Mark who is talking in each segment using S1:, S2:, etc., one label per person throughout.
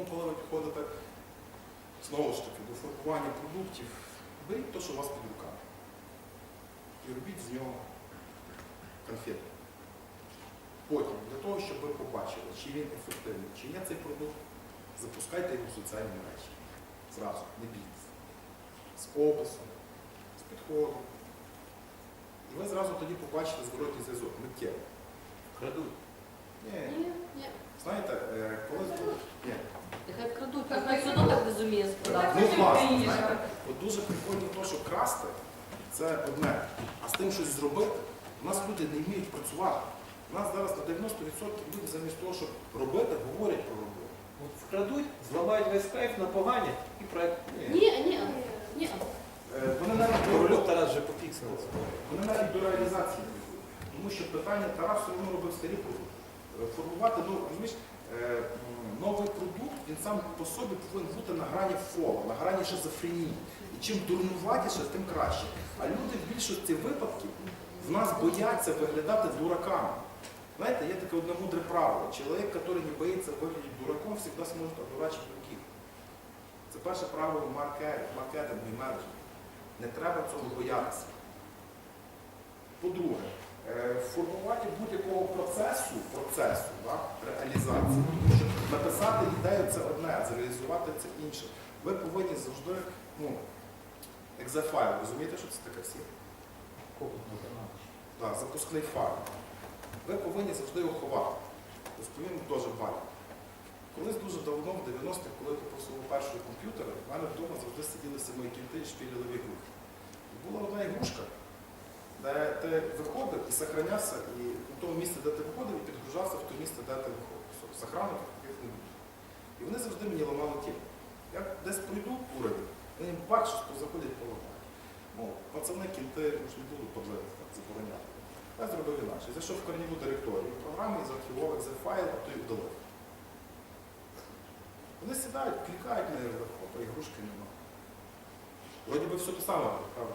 S1: Тому, коли ви підходите знову ж таки до формування продуктів, беріть те, що у вас під руками. І робіть з нього конфети. Потім, для того, щоб ви побачили, чи він ефективний, чи є цей продукт, запускайте його в соціальні мережі. Зразу, не бійтесь. З описом, з підходом. І ви зразу тоді побачите зворотній зв'язок, миттєво.
S2: Крадуть.
S1: Ні,
S3: ні.
S1: Знаєте, е, коли ні.
S3: Нехай крадуть, хай все одно так не зуміє складати.
S1: Ну, власне, знаєте, от дуже прикольно те, що красти це одне, а з тим щось зробити, у нас люди не вміють працювати. У нас зараз на 90% люди замість того, щоб робити, говорять про роботу.
S2: От вкрадуть, зламають весь кайф на погані і проект.
S3: Ні, ні, ні.
S1: Е, Вони навіть до,
S2: Корольов Тарас вже пофіксував.
S1: вони навіть до реалізації не йдуть. Тому що питання Тарас все одно робив старі продукти. Формувати, ну, розумієш, е, новий продукт, він сам по собі повинен бути на грані фола, на грані шизофренії. І чим дурнуватіше, тим краще. А люди в більшості випадків в нас бояться виглядати дураками. Знаєте, є таке одне мудре правило. Чоловік, який не боїться виглядати дураком, завжди зможе одурачити других. Це перше правило маркетингу і менеджменту. Не треба цього боятися. По-друге, формуванні будь-якого процесу, процесу да, реалізації, тому що написати ідею це одне, а зреалізувати це інше. Ви повинні завжди, ну, екзефайл, розумієте, що це таке всі? Так, запускний файл. Ви повинні завжди його ховати. Розповім теж балі. Колись дуже давно, в 90-х, коли я купив свого першого комп'ютера, в мене вдома завжди сиділи мої кінти і шпілили в ігрухи. І була одна ігрушка, де ти виходив і сохранявся, і у тому місці, де ти виходив, і підгружався в те місце, де ти виходив. Все, Сохрану таких не було. І вони завжди мені ламали тіло. Я десь пройду уровень, вони бачу, що заходять по ламають. Ну, пацани кінти ж не будуть подлити так забороняти. Я зробив інакше. Зайшов в корніву директорію програми заархівував Excel файл, а то й удалив. Вони сідають, клікають на то ігрушки немає. Вроді би все те саме, правда?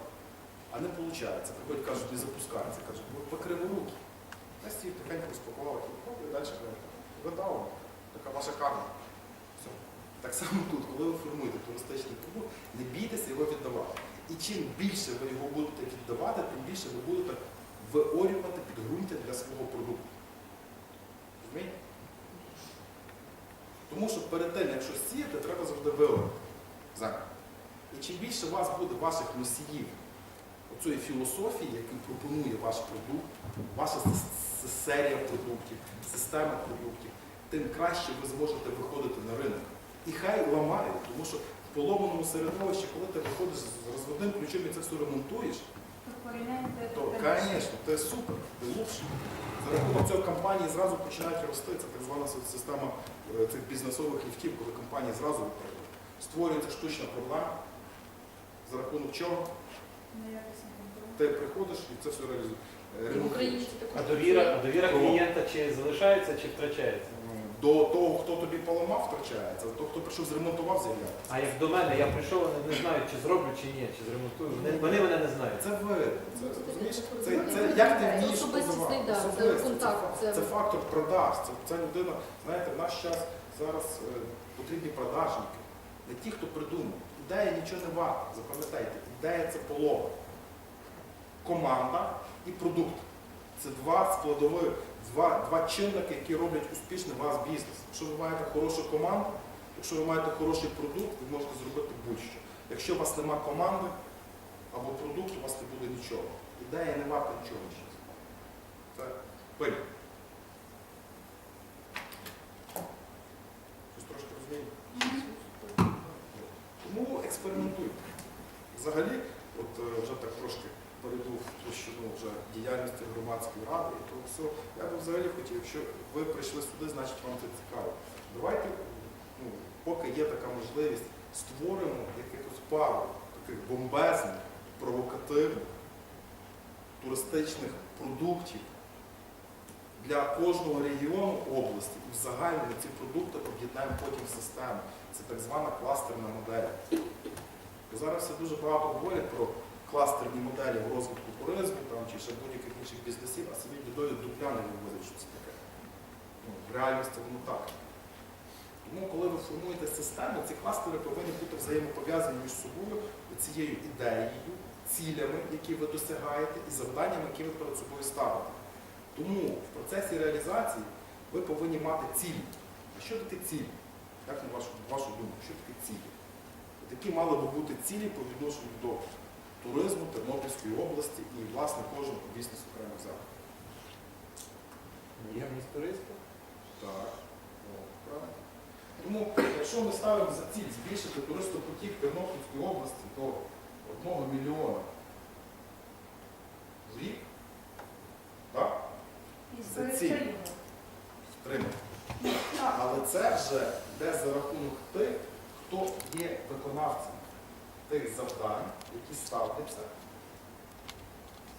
S1: А не виходить. Приходять, кажуть, не запускається. Кажуть, ви. Я стів тихенько хоп, і далі видав. Така ваша карма. Все. Так само тут, коли ви формуєте туристичний продукт, не бійтеся його віддавати. І чим більше ви його будете віддавати, тим більше ви будете виорювати підґрунтя для свого продукту. Розумієте? Тому що перед тим, як щось сіяти, треба завжди виорати. землю. І чим більше у вас буде ваших носіїв оцієї філософії, яку пропонує ваш продукт, ваша серія продуктів, система продуктів, тим краще ви зможете виходити на ринок. І хай ламають, тому що в поломаному середовищі, коли ти виходиш з розводним ключом і це все ремонтуєш, то, звісно, це супер, ти лучший. За рахунок цього компанії зразу починають рости. Це так звана система е, цих бізнесових ліфтів, коли компанії зразу виходять. Створюється штучна проблема, за рахунок чого ти приходиш і це все реалізуєш. Е,
S2: А довіра, а довіра клієнта чи залишається, чи втрачається?
S1: До того, хто тобі поламав, втрачається, до того, хто прийшов зремонтував, з'являється.
S2: А як до мене, я прийшов, вони не знають, чи зроблю, чи ні, чи зремонтую. Вони, вони мене не знають.
S1: Це видно. Це, розумієш? це, це
S3: Це
S1: як ти вмієш подавати.
S3: да, це контакт, це-
S1: це фактор продаж. Це, це людина, знаєте, в наш час зараз е, потрібні продажники. Не ті, хто придумав. Ідея нічого не варта. Запам'ятайте, ідея це полова. Команда і продукт. Це два складові, два, два чинники, які роблять успішний ваш бізнес. Якщо ви маєте хорошу команду, якщо ви маєте хороший продукт, ви можете зробити будь-що. Якщо у вас нема команди або продукту, у вас не буде нічого. Ідея не варта нічого зараз. Це пиль. Щось трошки розумієте? Тому експериментуйте. Взагалі, от е, вже так трошки перейду в площину вже діяльності громадської ради і того все. Я би взагалі хотів, якщо ви прийшли сюди, значить вам це цікаво. Давайте, ну, поки є така можливість, створимо якихось пару таких бомбезних, провокативних, туристичних продуктів для кожного регіону області. І загальному ці продукти об'єднаємо потім в систему. Це так звана кластерна модель. Бо зараз все дуже багато говорять про кластерні моделі в розвитку туризму там, чи ще будь-яких інших бізнесів, а самі бідою дупляни вивозять, що це таке. Ну, в реальності воно так. Тому, коли ви формуєте систему, ці кластери повинні бути взаємопов'язані між собою цією ідеєю, цілями, які ви досягаєте, і завданнями, які ви перед собою ставите. Тому в процесі реалізації ви повинні мати цілі. А що таке цілі? Як на вашу, вашу думку, що таке цілі? От Які мали би бути цілі по відношенню до туризму Тернопільської області і, власне, кожного бізнес окремо взяв.
S2: Наявність туристів.
S1: Так, О, правильно. Тому, якщо ми ставимо за ціль збільшити туристопотік Тернопільської області до 1 мільйона в рік, так,
S4: І
S1: Це
S4: зберегти
S1: ціль.
S4: його.
S1: втримати.
S4: Так.
S1: Це йде за рахунок тих, хто є виконавцем тих завдань, які ставляться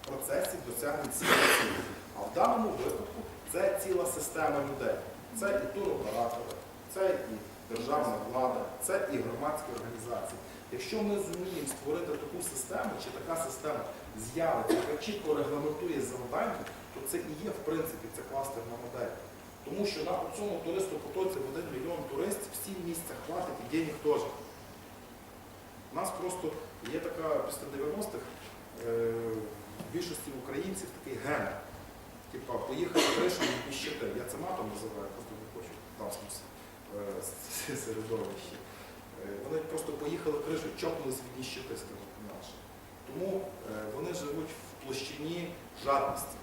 S1: в процесі досягнення цієї цілі. А в даному випадку це ціла система людей. Це і туроператори, це і державна влада, це і громадські організації. Якщо ми зуміємо створити таку систему, чи така система з'явиться, яка чітко регламентує завдання, то це і є, в принципі, ця кластерна модель. Тому що на цьому туристопотоці в 1 мільйон туристів всі місця хватить і денег теж. У нас просто є така після 90-х е, в більшості українців такий ген. Типа, поїхали кришу від ніщити. Я це матом називаю, просто не хочу е, середовищі. Вони просто поїхали кришу, чокнулись від ніщити, скажімо інакше. Тому е, вони живуть в площині жадності.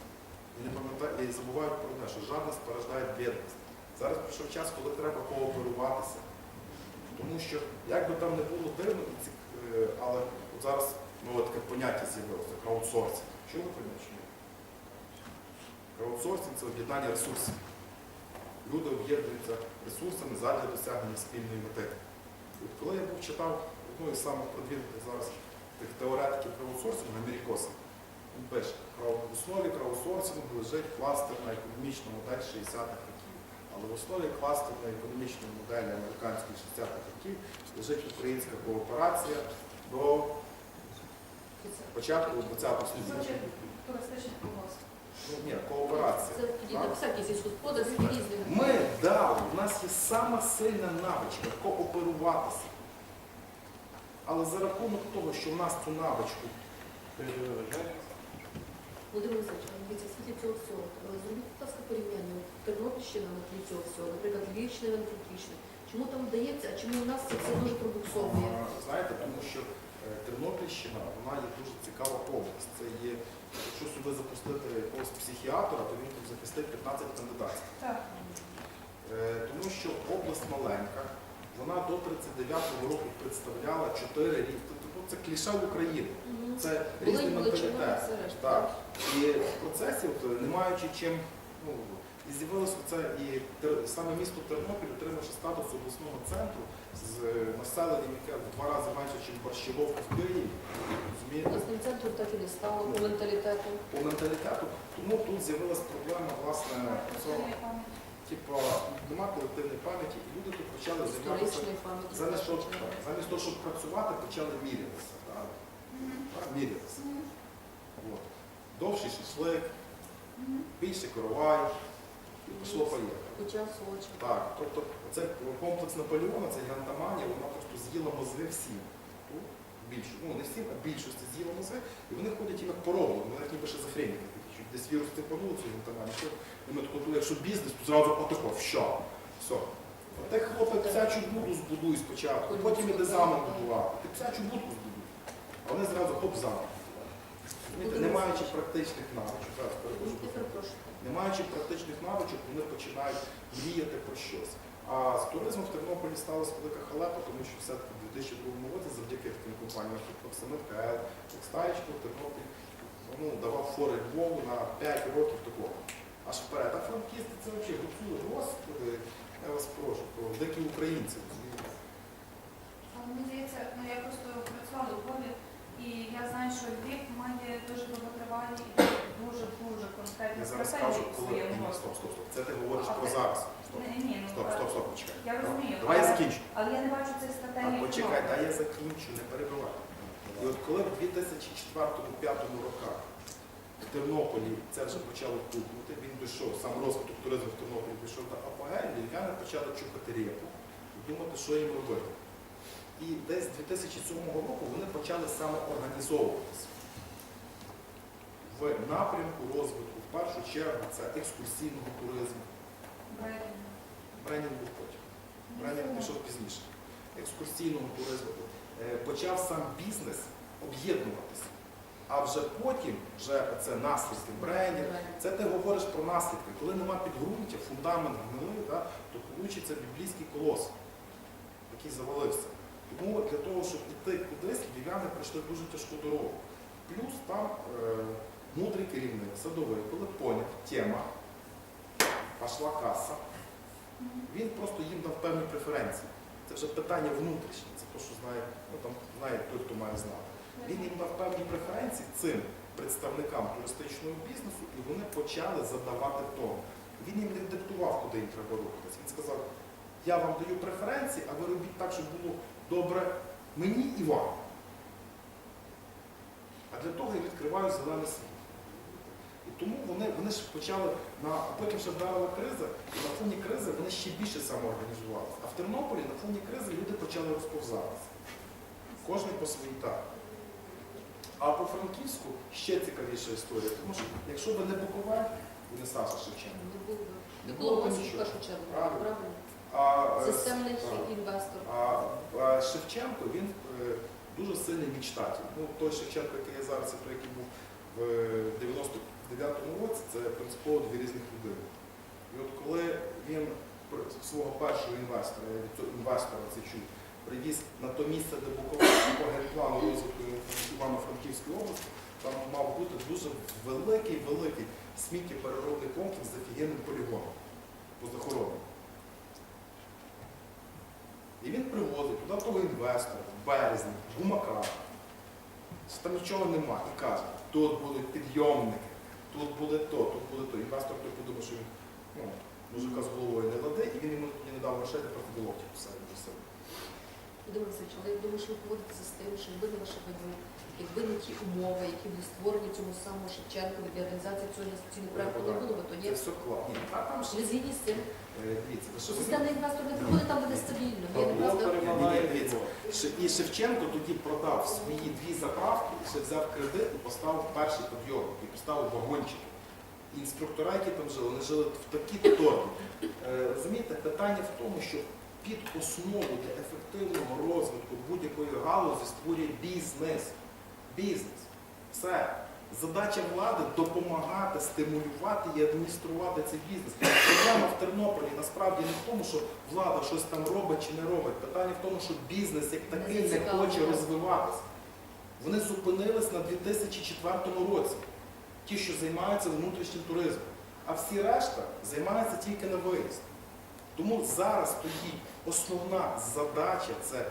S1: І не пам'ятають, і забувають про те, що жадність порождає бідність. Зараз прийшов час, коли треба кооперуватися. Тому що, як би там не було дивно, е, але от зараз нове таке поняття з'явилося краудсорсинг. Чули поняття? Краудсорсинг це об'єднання ресурсів. Люди об'єднуються ресурсами задля досягнення спільної мети. От коли я був читав одну із самих продвинутих зараз тих теоретиків краудсорсингу, Америкоса, пише, «Крау- в основі краудсорсингу лежить кластерна економічна модель 60-х років. Але в основі кластерної економічної моделі американської 60-х років лежить українська кооперація до початку ХХ століття.
S4: Звучить.
S1: Ну, ні, кооперація.
S3: Це всякі.
S1: Ми дали, у нас є сама сильна навичка кооперуватися. Але за рахунок того, що в нас цю навичку
S2: вважається.
S3: Володимир Олександрович, а дивіться, в світлі цього всього, зробіть, будь ласка, порівняння. Тернопільщина на тлі цього всього, наприклад, Львівщина, Івано-Франківщина. Чому там вдається, а чому у нас це все дуже пробуксовує?
S1: Знаєте, тому що е, Тернопільщина, вона є дуже цікава область. Це є, якщо сюди запустити якогось психіатра, то він тут захистить 15 кандидатів.
S4: Так.
S1: Е, Тому що область маленька, вона до 39-го року представляла 4 рівні. Тобто це кліше України.
S3: Мгм.
S1: Це різний менталітет. Так. І в процесі, от, не маючи чим, ну, і з'явилося це, і Тер- саме місто Тернопіль, отримавши статус обласного центру з е, населенням, яке в два рази менше, ніж Борщаговка в Києві. Розумієте?
S3: Обласним центром так і не стало по менталітету.
S1: По менталітету. Тому тут з'явилася проблема, власне, цього,
S4: Колективної пам'яті.
S1: типу, нема колективної пам'яті, і люди тут почали займатися.
S3: Історичної пам'яті.
S1: Замість того, так, замість того, щоб працювати, почали мірятися. Мірятися. От. Довший шашлик, більше коровай, і пішло поїхало. Так, тобто це комплекс Наполеона, це гігантоманія, вона просто з'їла мозги всім. Ну, Більшу, ну не всім, а більшості з'їла мозги, і вони ходять їм як пороблені, вони як ніби шизофреніки. Десь вірус типануло цю гігантоманію, що і ми тако, якщо бізнес, то зразу отако, що? Все. Ти хлопець псячу буду збудуй спочатку, потім іде замок будувати. Ти псячу будку збудуй. А вони зразу хоп замок. Не маючи практичних навичок, зараз перепрошую. Не маючи практичних навичок, вони починають мріяти про щось. А з туризмом в Тернополі сталася велика халепа, тому що все-таки в 2002 році завдяки таким компаніям, як Оксамит КЛ, Окстаєчко, Тернопіль ну, давав фори Львову на 5 років такого. Аж вперед. А франкісти це взагалі гуцули, господи, я вас прошу, про дикі українці.
S4: мені здається, ну я просто працювала у Львові, і я знаю, що Львів має дуже довготривалі і дуже дуже конкретні
S1: Я зараз
S4: стратегії в
S1: коли.
S4: своєму
S1: Ні. Стоп, стоп, стоп. Це ти говориш про зараз. Стоп,
S4: Ні, ні, ну
S1: стоп, стоп, стоп, почекай.
S4: я розумію.
S1: Давай я
S4: але-
S1: закінчу.
S4: Але я не бачу цих
S1: А почекай, дай я закінчу, не перебивай. І от коли в 2004-2005 роках в Тернополі це вже почало пухнути, він дійшов, сам розвиток туризму в Тернополі пішов до апогею, львів'яни почали чухати репу думати, що їм робити. І десь з 2007 року вони почали саме організовуватися в напрямку розвитку. В першу чергу це екскурсійного туризму.
S4: Брендінг
S1: був потім. Брендінг пішов пізніше. Екскурсійного туризму. Е, Почав сам бізнес об'єднуватися. А вже потім, вже це наслідки брендінг, це ти говориш про наслідки. Коли нема підґрунтя, фундамент гнилий, да, то вийде біблійський колос, який завалився. Тому для того, щоб піти кудись, львів'яни пройшли дуже тяжку дорогу. Плюс там е, мудрий керівник, садовий, коли поняв, тема, пішла каса, він просто їм дав певні преференції. Це вже питання внутрішнє, це те, що знає, ну, там, знає той, хто має знати. Він їм дав певні преференції цим представникам туристичного бізнесу, і вони почали задавати тон. Він їм не диктував, куди їм треба рухатися. Він сказав, я вам даю преференції, а ви робіть так, щоб було добре мені і вам. А для того я відкриваю зелений світ. І тому вони, вони ж почали, на, а потім ще вдарила криза, і на фоні кризи вони ще більше самоорганізувалися. А в Тернополі на фоні кризи люди почали розповзатися. Кожен по своїй так. А по Франківську ще цікавіша історія, тому що якщо ви не Буковель, і не Саша Шевченко,
S3: Не було.
S1: Б нічого. Правильно. А, е,
S3: Системний інвестор.
S1: А, а Шевченко, він е, дуже сильний мічтатель. Ну, той Шевченко, який є зараз, той, який був в 99-му році, це принципово дві різних людини. І от коли він свого першого інвестора, я інвестора це чув, привіз на то місце, де Буковель по генплану розвитку Івано-Франківської області, там мав бути дуже великий, великий сміттєпереробний комплекс з офігенним полігоном позахоронним. І він привозить туди того інвестора в березні, в гумаках. Там нічого нема. І каже, тут будуть підйомники, тут буде то, тут буде то. Інвестор той подумав, що він ну, мужика з головою не ладе, і він йому тоді не дав грошей, де просто до локтя посадив до себе.
S3: Васильович, але я думаю, що ви поводитеся з тим, що якби не ваша вина, якби не ті умови, які були створені цьому самому Шевченкові для організації цього інвестиційного проекту, не було би, то
S1: Це все класно. Ні, а там
S3: Ви згідні з цим?
S1: Е, дивіться, що
S3: Системний інвестор не приходить там, де нестабільно. Є
S2: Павло
S1: Ні, ні, дивіться. І Шевченко тоді продав свої дві заправки, ще взяв кредит і поставив перший підйом, і поставив вагончики. Інструктора, які там жили, вони жили в такі торбі. Е, Розумієте, питання в тому, що під основу для ефективного розвитку будь-якої галузі створює бізнес. Бізнес. Все. Задача влади допомагати, стимулювати і адмініструвати цей бізнес. Проблема в Тернополі насправді не в тому, що влада щось там робить чи не робить. Питання в тому, що бізнес як такий не хоче розвиватися. Вони зупинились на 2004 році. Ті, що займаються внутрішнім туризмом. А всі решта займаються тільки на виїзд. Тому зараз стоїть основна задача це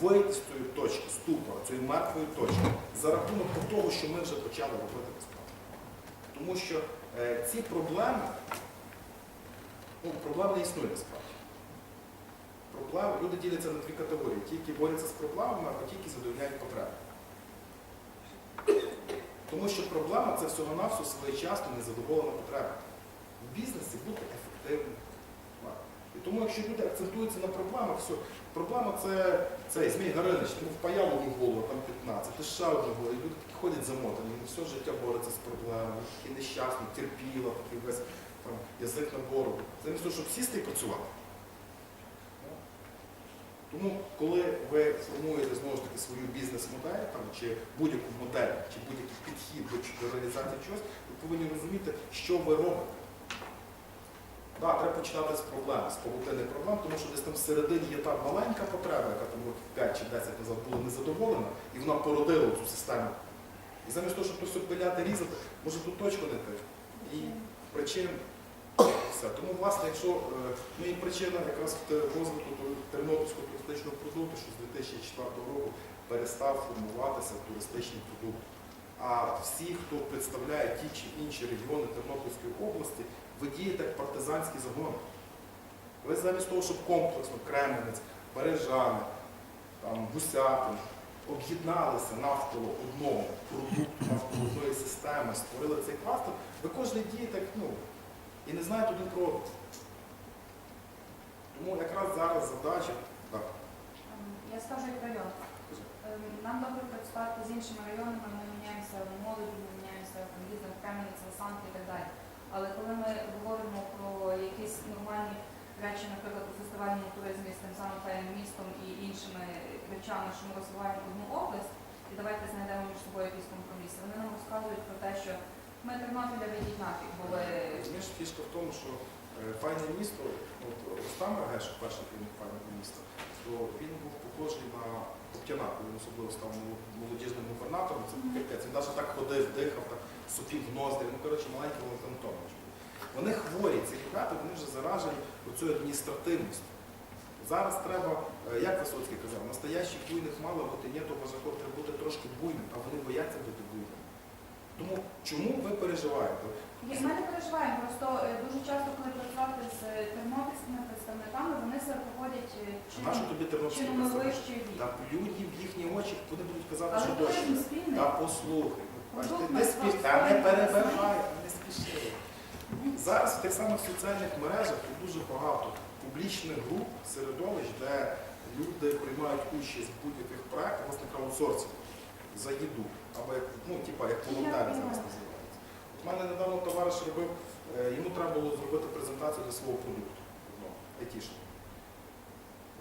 S1: вийти з тої точки, ступора, цієї мертвої точки, за рахунок того, що ми вже почали робити безплатно. Тому що е, ці проблеми, ну, проблем не існує насправді. Проблеми, люди діляться на дві категорії. Ті, які борються з проблемами, або ті, які задовольняють потреби. Тому що проблема це всього-навсього своєчасно незадоволена потреба. В бізнесі бути ефективним. І тому, якщо люди акцентуються на проблемах, все, проблема це цей Змій Гаринич, йому впаяв одну голову, там 15, ти ще одну голову, і люди ходять замотані, він все життя бореться з проблемами, такі нещасні, терпіла, такий весь там, язик на бороду. Замість того, щоб сісти і працювати. Ну. Тому, коли ви формуєте знову ж таки свою бізнес-модель, чи будь-яку модель, чи будь-який підхід до реалізації чогось, ви повинні розуміти, що ви робите. Так, треба починати з проблем, з павутини проблем, тому що десь там всередині є та маленька потреба, яка там от 5 чи 10 назад була незадоволена, і вона породила цю систему. І замість того, щоб то все різати, може ту точку не те. І причин все. Тому, власне, якщо е, ну і причина якраз розвитку тернопільського туристичного продукту, що з 2004 року перестав формуватися туристичний продукт. А всі, хто представляє ті чи інші регіони Тернопільської області, ви дієте як партизанський загон. Ви замість того, щоб комплексно Кременець, Бережани, там, Гусятин об'єдналися навколо одного продукту, навколо одної системи, створили цей кластер, ви кожен дієте як, ну, і не знаєте один про одного. Тому якраз зараз задача. Так,
S4: Я скажу як район. Ем, Нам добре працювати з іншими районами, ми міняємося в молоді, ми міняємося в різних Кремінці, Санки і так далі. Але коли ми говоримо про якісь нормальні речі, наприклад, у фестивальному туризмі з тим самим файним містом і іншими речами, що ми розвиваємо одну область, і давайте знайдемо між собою якісь компроміси. Вони нам розказують про те, що ми Тернопіля ведіть нафіг, бо ви
S1: фішка в тому, що е, файне місто, от Рустам Рагеш, перший керівник файного міста, то він був похожий на Коли він особливо став молодіжним губернатором. Це капець. Він навіть так ходив, дихав, так сопів в ноздрі. Ну, коротше, маленький Валентин Томович. Вони хворі, ці ребята, вони вже заражені оцю адміністративністю. Зараз треба, е, як Висоцький казав, настоящих буйних мало бути, ні, то бажаков треба бути трошки буйним, а вони бояться бути буйними. Тому чому ви переживаєте?
S4: Ми не переживаємо, просто е, дуже часто, коли працювати з тернопільськими представниками, вони себе поводять е,
S1: Нащо
S4: чином,
S1: тобі тернопільські
S4: чином
S1: представники?
S4: вищої віки.
S1: Та плюнь в їхні очі, вони будуть казати,
S4: Але
S1: що дощ.
S4: туризм спільний.
S1: Та послухай. Бачите,
S4: Продукт
S1: не спіш, та не перебивай, не спіши. Зараз в тих самих соціальних мережах є дуже багато публічних груп, середовищ, де люди приймають участь в будь-яких проєктах, власне краудсорсинг за їду. Або як, ну, типа, як волонтери зараз називаються. У мене недавно товариш робив, е, йому треба було зробити презентацію для свого продукту. одного, айтішного.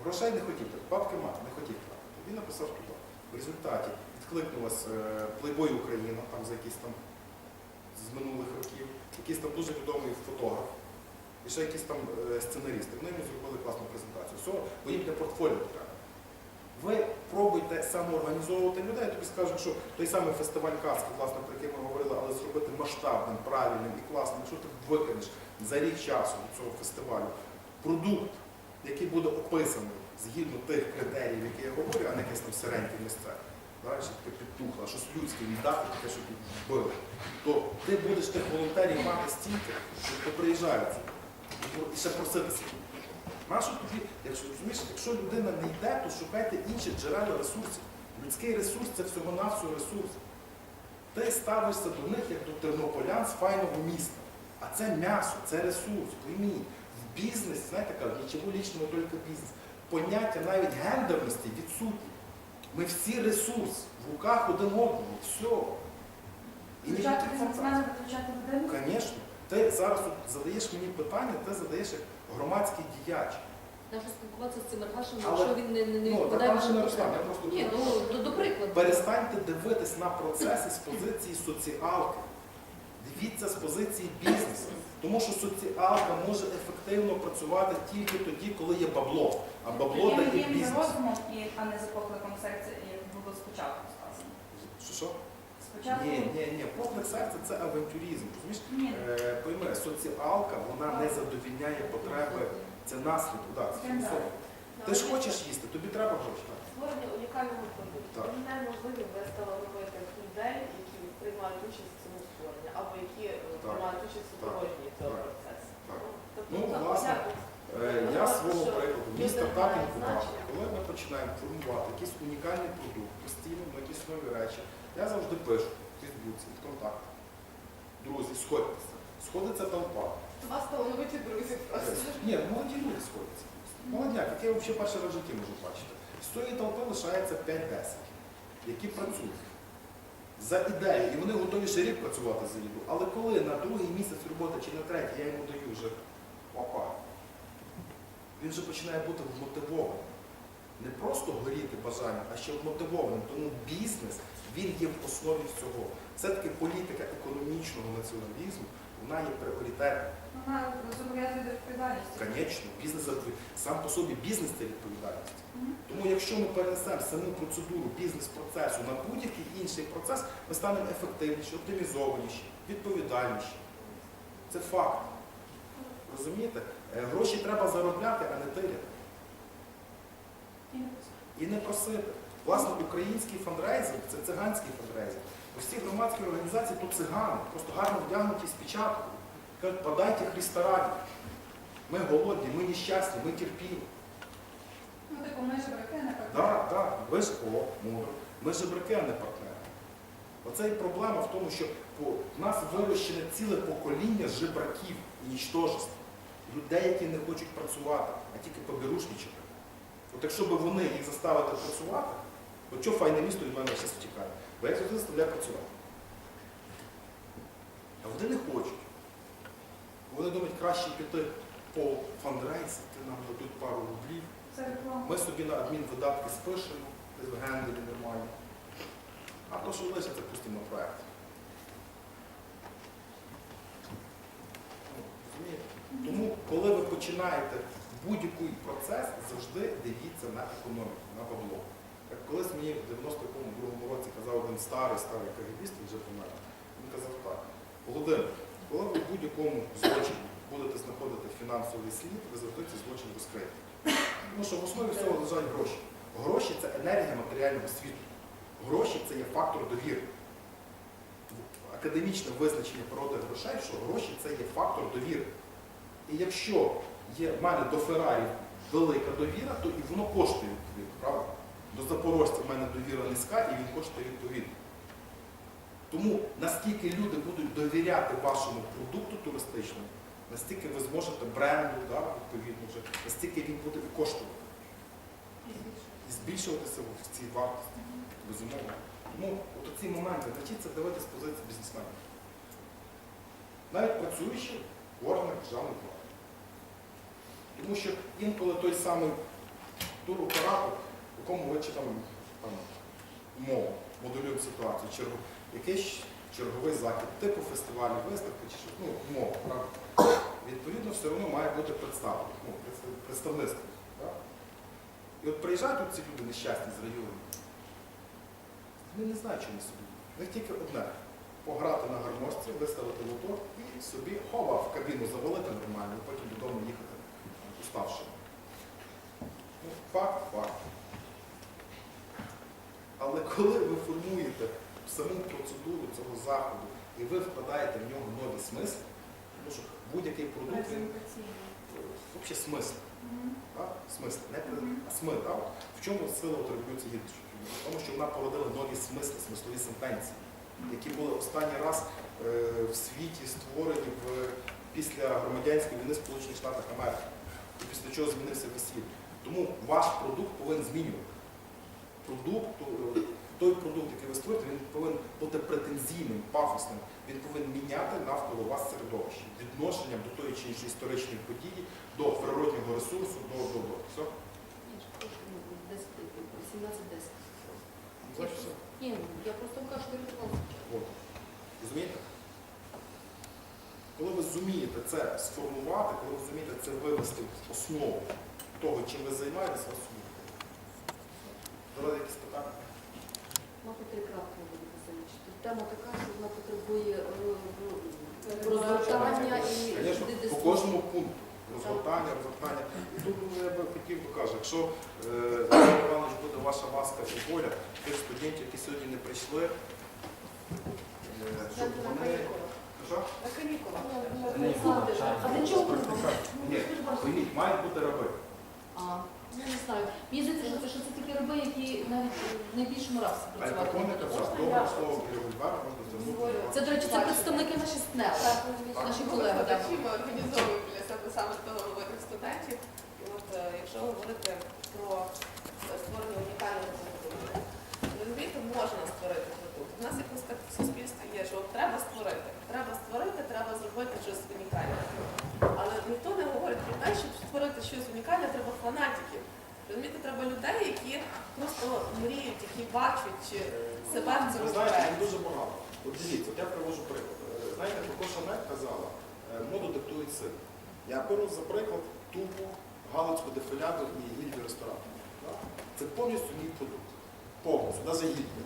S1: Грошей не хотів, так, бабки мати, не хотів тратити. Він написав туди. В результаті відкликнулась е, Playboy Україна, там за якісь там з минулих років, якийсь там дуже відомий фотограф, і ще якісь там е, сценарісти. Вони йому зробили класну презентацію. Все, бо їм для портфоліо треба. Ви пробуйте самоорганізовувати людей, тобі скажу, що той самий фестиваль казки, власне, про який ми говорили, але зробити масштабним, правильним і класним, що ти викинеш за рік часу до цього фестивалю продукт, який буде описаний згідно тих критеріїв, які я говорю, а не якесь там сиреньке місце. Таке підтухло, щось людське віддати, таке, щоб вбили. То ти будеш тих волонтерів мати стільки, що поприїжджають і ще проситися. Нащо тобі, якщо розумієш, якщо людина не йде, то шукайте інші джерела ресурсів. Людський ресурс це всього-навсього ресурс. Ти ставишся до них як до тернополян з файного міста. А це м'ясо, це ресурс. Пойміть, в бізнесі, знаєте, кажуть, нічого лічного, тільки бізнес. Поняття навіть гендерності відсутні. Ми всі ресурс в руках один одного. Все. І
S4: людину.
S1: Звісно. Ти зараз задаєш мені питання, ти задаєш як громадський діяч.
S3: Нащо спілкуватися з цим Аргашем,
S1: Але-
S3: якщо він не, не, не
S1: Ну,
S3: відповідає вашим
S1: не Руслан, я просто
S3: Ні, ну, до, до прикладу.
S1: Перестаньте дивитись на процеси з позиції соціалки. Дивіться з позиції бізнесу. Тому що соціалка може ефективно працювати тільки тоді, коли є бабло. А бабло дає
S4: за
S1: бізнес.
S4: розумом, і, а не за покликом серця, як було спочатку сказано.
S1: Що що?
S4: Спочатку
S1: Ні, ні, ні. Поклик серця це авантюризм. Розумієш?
S4: ні.
S1: Е, пойми, соціалка вона не задовільняє потреби. Це наслідок. Це філософія. Ти ж хочеш їсти, тобі треба гроші. так?
S5: Створення унікального продукту.
S1: Так.
S5: Він неможливо без талановитих людей, які приймають участь в цьому створенні, або які е, приймають участь у супроводженні цього
S1: Так.
S5: процесу.
S1: Так.
S5: Тобто,
S1: Ну, власне. Е, Я
S5: Ну,
S1: свого прикладу, мій стартап інкубатор, коли ми починаємо формувати якийсь унікальний продукт, постійно якісь нові речі, я завжди пишу в Фейсбуці, в контакт. Друзі, сходьтеся. Сходиться толпа.
S5: У вас талановиті друзі просто.
S1: Ні, молоді люди сходяться. Молодняк, які я взагалі перший раз в житті можу бачити. З цієї толпи лишається 5-10, які працюють за ідею, і вони готові ще рік працювати за їду. Але коли на другий місяць роботи чи на третій я йому даю вже опа, він вже починає бути вмотивованим. Не просто горіти бажанням, а ще вмотивованим. Тому бізнес він є в основі всього. Все-таки політика економічного націоналізму, вона є пріоритетною.
S4: Вона зобов'язує до відповідальності.
S1: Звісно, бізнес сам по собі бізнес це відповідальність.
S4: Мгм.
S1: Тому якщо ми перенесемо саму процедуру бізнес-процесу на будь-який інший процес, ми станемо ефективніші, оптимізованіші, відповідальніші. Це факт. Розумієте? Е, Гроші треба заробляти, а не тиляти.
S4: І не
S1: просити. Власне, український фандрейзинг це циганський фандрейзинг. Усі громадські організації то цигани, просто гарно вдягнуті з печаткою. Кажуть, подайте Христа раді. Ми голодні, ми нещасні, ми терпіли.
S4: Ну, типу, ми ж брати, не партнери.
S1: Так, так, ви ж о, мудро. Ми жебраки, а не партнери. Оце і проблема в тому, що в нас вирощене ціле покоління жебраків і нічтожеств. людей, які не хочуть працювати, а тільки побірушничати. От якщо б вони їх заставити працювати, от що файне місто від мене зараз втікає? Бо я завжди заставляю працювати. А вони не хочуть. Вони думають, краще піти по фандрейсити, нам дадуть пару рублів. Ми собі на адмінвидатки спишемо, десь в генделі нормально. А то, що лишиться, пустимо на проєкт. Ну. Тому, коли ви починаєте будь-який процес, завжди дивіться на економіку, на бабло. Як колись мені в 92-му році казав один старий, старий кагібіст, він вже помер. Він казав так, Володимир, коли ви в будь-якому злочині будете знаходити фінансовий слід, ви завжди цей злочин розкриєте. Тому що в основі всього лежать гроші. Гроші це енергія матеріального світу. Гроші це є фактор довіри. Академічне визначення природи грошей, що гроші це є фактор довіри. І якщо є в мене до Феррарі велика довіра, то і воно коштує відповідно, правда? До запорожця в мене довіра низька і він коштує відповідно. Тому наскільки люди будуть довіряти вашому продукту туристичному, настільки ви зможете бренду, да, відповідно, вже, настільки він буде і коштувати і збільшуватися в цій вартості, безумовно. Тому от ці моменти навчіться дивитися з позиції бізнесмена. Навіть працюючи в органах державної влади. Тому що інколи той самий туроператор, якому ви чи там, мову, моделюємо ситуацію, чергу, якийсь черговий захід, типу фестивалю, виставки чи що, ну, мова, правда? Відповідно, все одно має бути представлено, ну, представництво. І от приїжджають ці люди нещасні з району. Вони не знають, чому собі. У них тільки одне пограти на гармошці, виставити лото і собі хова в кабіну завалити нормально, потім додому їхати уставши. Ну, факт, факт. Але коли ви формуєте саму процедуру цього заходу і ви вкладаєте в нього нові смисли, тому що будь-який продукт він взагалі смисл. Так? Смисл, не при- а смисл. Так? В чому сила от революції гідності? В тому, що вона породила нові смисли, смислові сентенції, які були останній раз е, в світі створені в, після громадянської війни в Сполучених Штатах Америки, після чого змінився весь світ. Тому ваш продукт повинен змінювати. Продукт, той продукт, який ви створюєте, він повинен бути претензійним, пафосним. Він повинен міняти навколо вас середовище, відношенням до тої чи іншої історичної події, до природнього ресурсу, до, до, до. Все?
S3: Ні, ж трошки, ну, 10, 17-10. Ні, ну, я просто кажу, що я
S1: Розумієте? Коли ви зумієте це сформувати, коли ви зумієте це вивести в основу того, чим ви займаєтесь, вас. Давайте якісь питання?
S3: Мабуть, три буде Васильович. Тема така, що вона потребує е, розгортання і
S1: по кожному пункту. Розгортання, розгортання. І тут я би хотів би кажу, якщо е, Іванович буде ваша ласка і воля, тих студентів, які сьогодні не прийшли, е, щоб вони.
S5: Канікулах.
S1: Що?
S5: На канікулах.
S3: А для чого вони?
S1: Ні, пойміть, мають бути раби.
S3: А, ну, не знаю. Мені здається, що це, що це такі раби, які навіть в найбільшому раз
S1: А
S3: працювати.
S1: Альпакони
S3: будуть.
S1: казав, добре слово револьвера можна звернути.
S3: Це, до речі, це представники наші СНЕП. Наші колеги, так.
S5: Ми організовуємо для себе саме талановитих студентів. І от е, якщо говорити про е, створення унікального продукту, розумієте, можна створити продукт. У нас якось так в суспільстві є, що от треба створити. Треба створити, треба зробити щось унікальне. Але ніхто не говорить про те, щоб створити щось унікальне, треба фанатиків. Розумієте, треба людей, які просто мріють, які бачать себе в цьому
S1: Ви знаєте, їх дуже багато. От дивіться, от я привожу приклад. Е, Знаєте, Коко Шанель казала, е, моду диктують сили. Я беру за приклад тупу галицьку дефіляду і гільдію рестораторів. Це повністю мій продукт. Повністю, навіть гільдію.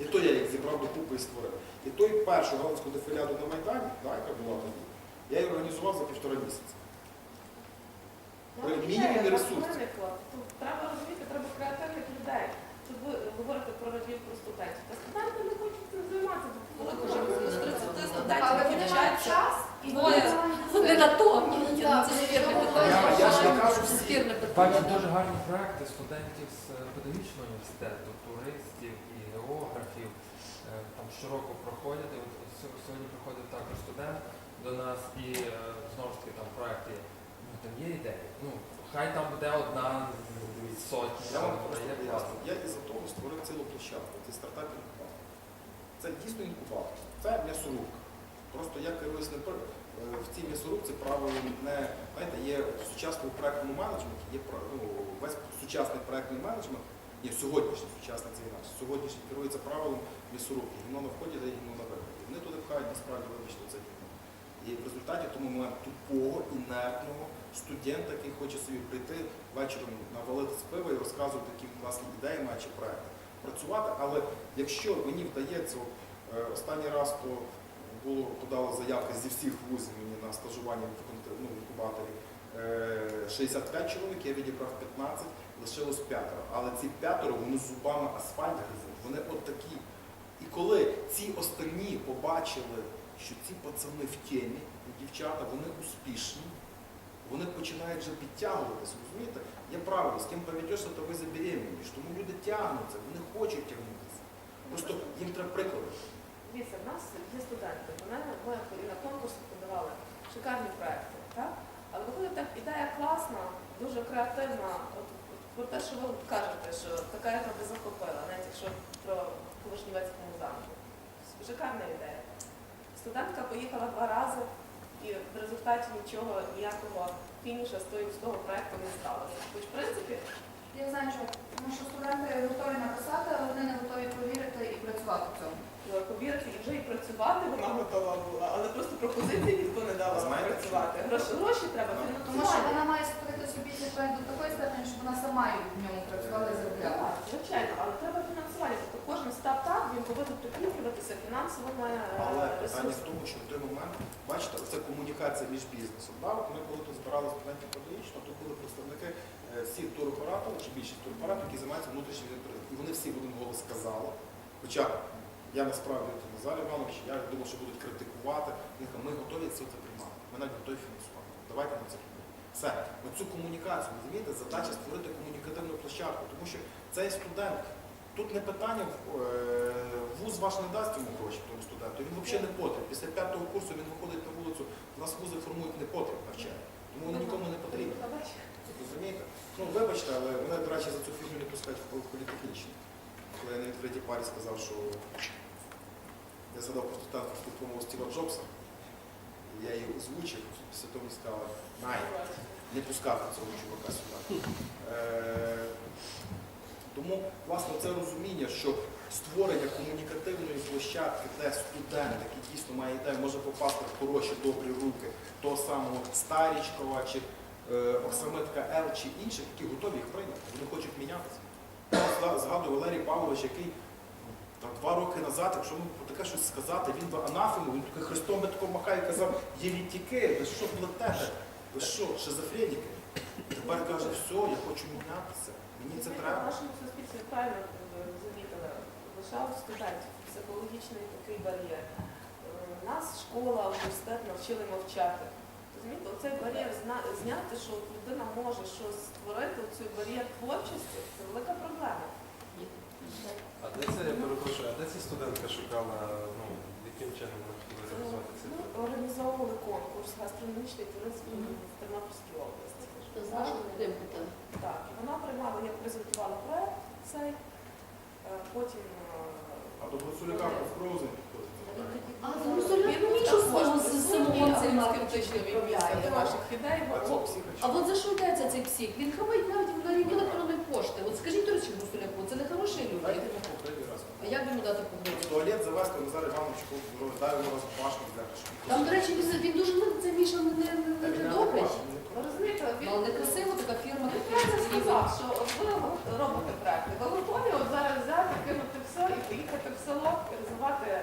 S1: І то я їх зібрав до купи і створив. І той першу галицьку дефіляду на Майдані, да, яка була тоді, я її організував за півтора місяця. При мінімумі ресурсів.
S5: Тут треба розуміти, треба креативних людей. Тут ви говорите про радів про студентів. Та студенти не хочуть цим займатися. Коли вже з 30 студентів, навчаються,
S4: час і
S3: Вони це спірне питання.
S6: Бачу дуже гарні проекти студентів з педагогічного університету, туристів і географів. Е, Там щороку проходять. От сьогодні приходить також студент до нас і е, знову ж таки там проект є там є ідея. Ну, хай там буде одна з сотні,
S1: Я вам просто поясню. Я із-за того створив цілу площадку. Це стартап інкубатор. Це дійсно інкубатор. Це м'ясорубка. Просто я керуюсь не е, в цій м'ясорубці правилом не знаєте, є в сучасному проектному менеджменті, є ну, весь сучасний проектний менеджмент, ні, сьогоднішній сучасний це інакше. Сьогоднішній керується правилом м'ясорубки. Гімно на вході дає гімно на виході. Вони туди пхають насправді вибачте це. І в результаті тому ми маємо тупого, інертного студента, який хоче собі прийти вечором навалити з пива і розказувати, які класні ідеї має чи проекти. Працювати, але якщо мені вдається, е, останній раз то було подало заявки зі всіх вузів мені на стажування в ну, інкубаторі. е, 65 чоловік, я відібрав 15, лишилось п'ятеро. Але ці п'ятеро вони зубами асфальт гризуть, вони от такі. І коли ці остальні побачили, що ці пацани в темі, дівчата, вони успішні, вони починають вже підтягуватися, розумієте? Є правило, з ким поведешся, то ви забеременієш. Тому люди тягнуться, вони хочуть тягнутися. Просто їм треба приклади.
S5: Дивіться, в нас є студенти, і на конкурс подавали шикарні проекти, так? Але виходить так, ідея класна, дуже креативна. От, от про те, що ви кажете, що така яка би захопила, навіть якщо про Вишнівецькому замку. Шикарна ідея. Студентка поїхала два рази і в результаті нічого, ніякого фініша з того, проекту не сталося. Хоч, в принципі,
S4: Я знаю, що тому що студенти готові написати, але вони не готові повірити і працювати в цьому.
S5: е, повірити і вже і працювати вона готова була, але просто пропозиції ніхто не дав працювати. Гроші, гроші треба
S1: Ну,
S4: Тому що вона має створити собі цей проект до такої степені, щоб вона сама в ньому працювала і заробляла.
S5: Так, звичайно, але треба фінансування. Тобто кожен стартап він повинен прикріплюватися фінансовими е,
S1: Але питання в тому, що в той момент, бачите, це комунікація між бізнесом. Да? От Ми коли тут збирали студентів педагогічно, тут були представники е, всіх туроператорів, чи більшість туроператорів, які займаються внутрішнім. І вони всі в один голос сказали. Хоча я насправді от Назар Іванович, я думав, що будуть критикувати. Вони кажуть, ми готові це приймати. Ми навіть готові фінансувати. Давайте на це підемо. Все, оцю комунікацію, розумієте, задача створити комунікативну площадку, тому що цей студент, тут не питання, е, вуз ваш не дасть йому гроші тому студенту, він взагалі не потрібен. Після п'ятого курсу він виходить на вулицю, у нас вузи формують не потріб навчання, тому вони нікому не потрібні. Розумієте? Ну, вибачте, але мене, до речі, за цю фігню не пускають в політехнічний. Коли я на відкритій парі сказав, що я задав просто так промову Стіва Джобса, я її озвучив, після того мені сказали, най, не пускати цього чувака сюди. Тому, власне, це розуміння, що створення комунікативної площадки, де студент, який дійсно має ідею, може попасти в хороші, добрі руки того самого Старічкова чи е, Оксамитка Л чи інших, які готові їх прийняти, вони хочуть мінятися. Я згадую Валерій Павлович, який ну, там, два роки назад, якщо йому про таке щось сказати, він би анафему, він таке Христом махає і казав, єлітіки, ви що плетете? Ви що, шизофреніки? Тепер каже, все, я хочу мінятися, мені це
S5: В нашому суспільстві правильно е, замітили, лишав студентів психологічний такий бар'єр. Е, Нас школа, університет навчили мовчати. Розумієте, оцей бар'єр зняти, що людина може щось створити, цей бар'єр творчості, це велика проблема.
S7: А де це, я перепрошую, а де ця студентка шукала, ну, яким чином вона хотіла реалізувати цей
S5: Ми організовували конкурс гастрономічний туризм в Тернопільській області. Так, і вона приймала, я презентувала проект цей, е, потім е,
S1: А до Гуцуляка в Кроузен.
S3: А соляк нічого свого з самого цей
S5: скептично віднісся ваших ідей.
S1: А це
S3: А от за що йдеться цей псих? Він хамить навіть в рівні електронної пошти. От скажіть, до речі, Гусуляку, це не хороші люди. А як йому дати погоду?
S1: туалет завести Назар Іванович, дай йому раз башню щоб-
S3: Там, до речі, він, дуже це Міша не, не,
S1: Він він
S5: розумієте, він
S3: Ну, Але некрасиво така фірма,
S5: Він правильно сказав, що от ви робите проекти. Ви готові от зараз взяти, кинути все і поїхати в село розвивати е,